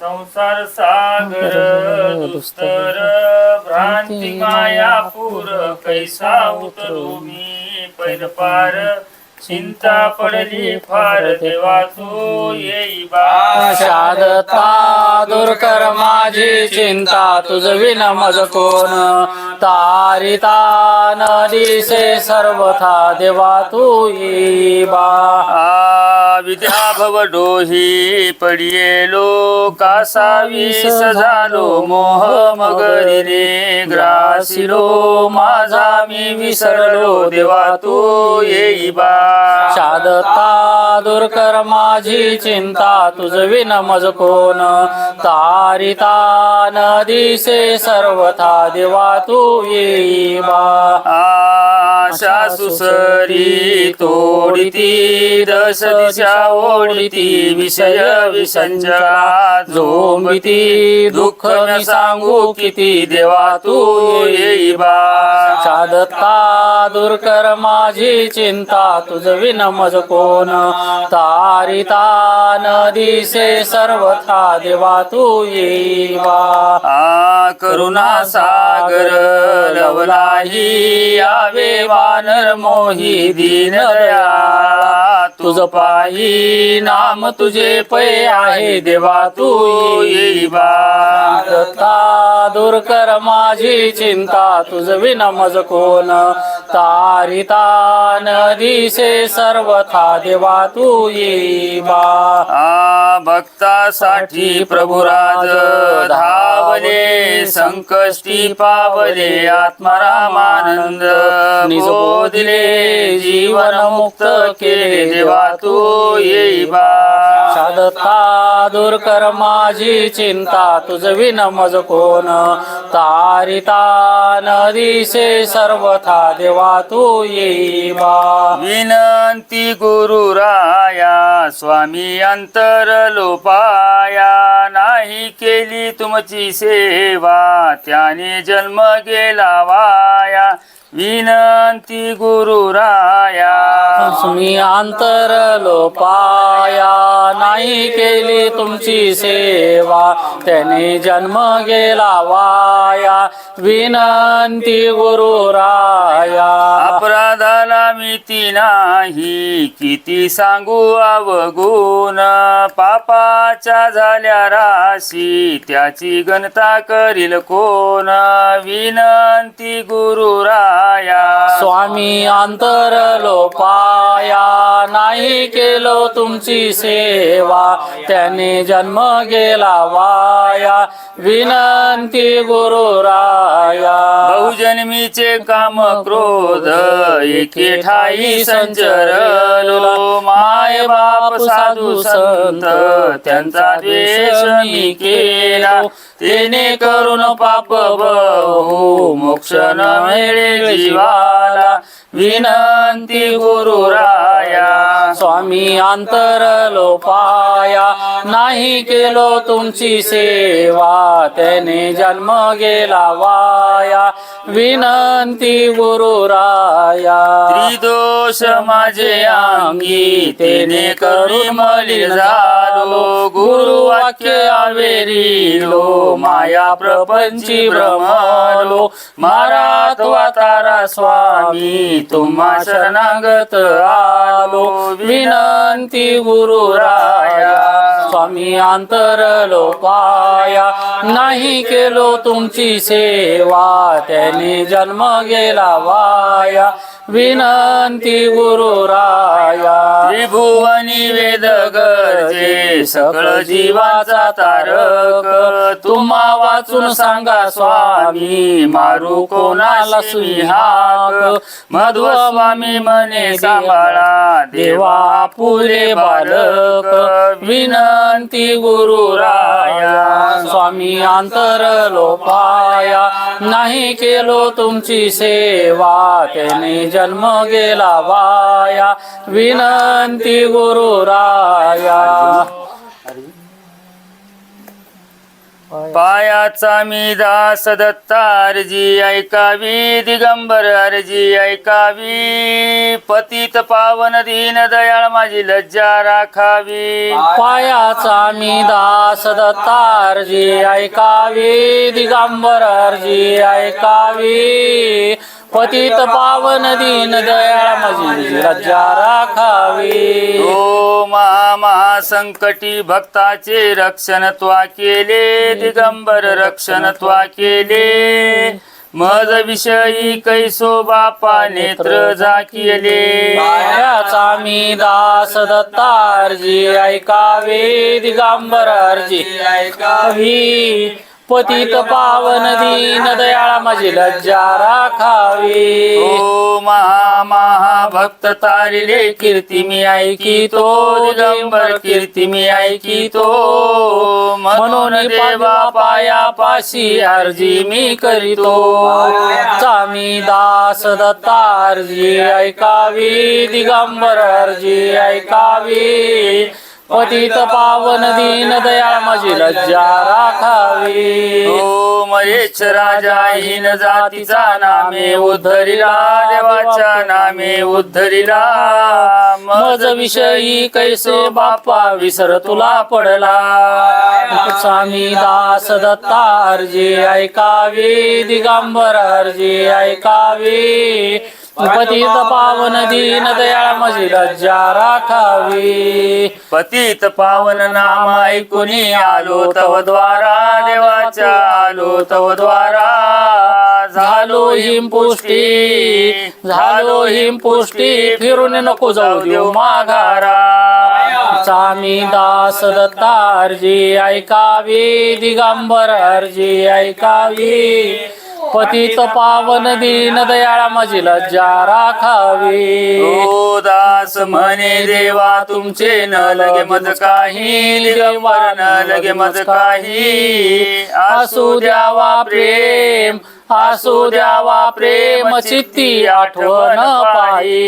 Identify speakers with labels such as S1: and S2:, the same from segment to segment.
S1: संसार सागर दुस्तर भ्रांती माया पूर कैसा उतरू मी? पैल पार चिंता पडली फार देवा तू येई बा
S2: शादता दूर कर माझी चिंता तुझ विन मज कोण? तारिता न दिसे सर्वथा देवा तू बा.
S1: विद्या भव डोही पडियेलो कासा विष झालो मोह मगरी रे ग्रासिलो माझा मी विसरलो देवा तू येई बा.
S2: शादता दूर कर माझी चिंता तुझ विन मज कोण? तारिता दिसे सर्वथा देवा तू बा
S1: आशा सुसरी तोडिती दश दिशा ओढिती विषय विसंचला झोंबिती दुःख न सांगू किती देवा तू येई बा
S2: शादता दूर कर माझी चिंता तुझ विन मज कोण? तारिता न दिसे सर्वथा देवा तू येवा.
S1: आ करुणा सागर लवलाही आवे वानर मोही दीन तुझ पायी नाम तुझे पै आहे देवा तू येई बा.
S2: दूर कर माझी चिंता तुझ विन मज कोण? तारिता दिसे सर्वथा देवा तू येवा
S1: आ भक्तासाठी प्रभुराज धावले संकष्टी पावले आत्मारामानंद निजोदिले जीवन मुक्त केले. देवा तू येई बा
S2: शादता दूर कर माझी चिंता तुझ विन मज कोण? तारिता दिसे सर्वथा देवा तू येवा
S1: विनंती गुरुराया स्वामी अंतर लोपाया. नाही केली तुमची सेवा त्याने जन्म गेला वाया. विनंती गुरुराया
S2: मी अंतर लोपाया नाही केली तुमची सेवा त्याने जन्म गेला वाया. विनंती गुरुराया
S1: अपराधाला मिती नाही किती सांगू अवगुण. पापाच्या झाल्या राशी त्याची गणता करील कोण? विनंती गुरुराया
S2: स्वामी अंतर लोपाया नाही केलो तुमची सेवा. त्याने जन्म गेला वाया. विनंती गुरुराया
S1: बहुजन्मीचे काम क्रोध एके ठाई संचरलो. माय बाप साधू संत त्यांचा द्वेष मी केला. तेने करून पाप बहु मोक्ष न मिळे Shivala विनंती गुरुराया
S2: स्वामी अंतर लोपाया नाही केलो तुमची सेवा त्याने जन्म गेला वाया. विनंती गुरुराया
S1: त्रिदोष माझे अंगी तेने करून मलिन झालो. गुरु वाक्य आवेरिलो माया प्रपंची भ्रमलो. मारात तारा स्वामी तुम्हा शरणागत आलो. विनंती गुरुराया
S2: स्वामी अंतर पाया नाही केलो तुमची सेवा त्याने जन्म गेला वाया. विनंती गुरुराया
S1: त्रिभुवनी वेद गरजे सकळ जीवाचा तारक. तुम्हा वाचून सांगा स्वामी मारू कोणाला सुहाक मध्व स्वामी मने सांभाळा देवा पुरे बालक. विनंती गुरुराया
S2: स्वामी अंतर लोपाया नाही केलो तुमची सेवा त्याने जन्म गेला वाया विनंती गुरुराया
S1: पायाचा मी दास दत्ता अर्जी ऐकावी दिगंबर अर्जी ऐकावी पतित पावन दीन दयाळ माझी लज्जा राखावी.
S2: पायाचा मी दास दत्तारजी ऐकावी दिगंबर अर्जी ऐकावी पतित पावन दीन दयाळ माझी लज्जा राखावी.
S1: ओ महा महासंकटी भक्ताचे रक्षण त्वा केले दिगंबर रक्षण त्वा केले. मज विषयी कैसो बापा नेत्र झाकिले
S2: पायाचा मी दास दत्तारजी ऐकावे दिगंबर अर्जी ऐकावी. पतित पावन दीन दयाळ माझी लज्जा राखावी.
S1: ओ महा महाभक्त तारिले कीर्ती मी ऐकितो दिगंबर कीर्ती मी ऐकितो. म्हणून देवा पाया पाशी अर्जी मी करीतो.
S2: मी दास दत्तारजी ऐकावी दिगंबर अर्जी ऐकावी. पतित पावन दीन दयाळ माझी लज्जा राखावी.
S1: ओ महेश राजा हीन जातीचा नामे उद्धरिला देवाच्या नामे उद्धरिला.
S2: मज विषयी कैसे बापा विसर तुला पडला. स्वामी दास दत्ता अर्जी ऐकावी दिगंबर अर्जी ऐकावी. पतित पावन दीन दयाळ माझी लज्जा राखावी.
S1: पतित पावन नाम ऐकुनी आलो तव द्वारा देवाच्या आलो तव द्वारा.
S2: झालो हिम पुष्टी झालो हिम पुष्टी फिरून नको जाऊ देऊ माघारा. स्वामी दास दत्ता अर्जी ऐकावी दिगंबर अर्जी ऐकावी. पतित पावन दीन दयाळा माझी लज्जा राखावी.
S1: ओ दास म्हणे देवा तुमचे न लगे मज काही न लगे मज काही
S2: असू द्यावा प्रेम असू द्यावा प्रेम चित्ती आठवण पायी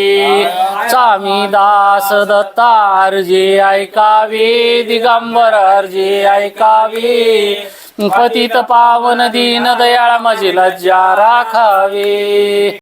S2: स्वामी दास दत्ता अर्जी ऐकावी दिगंबर अर्जी ऐकावी पतित पावन दीन दयाळ माझी लज्जा राखावी.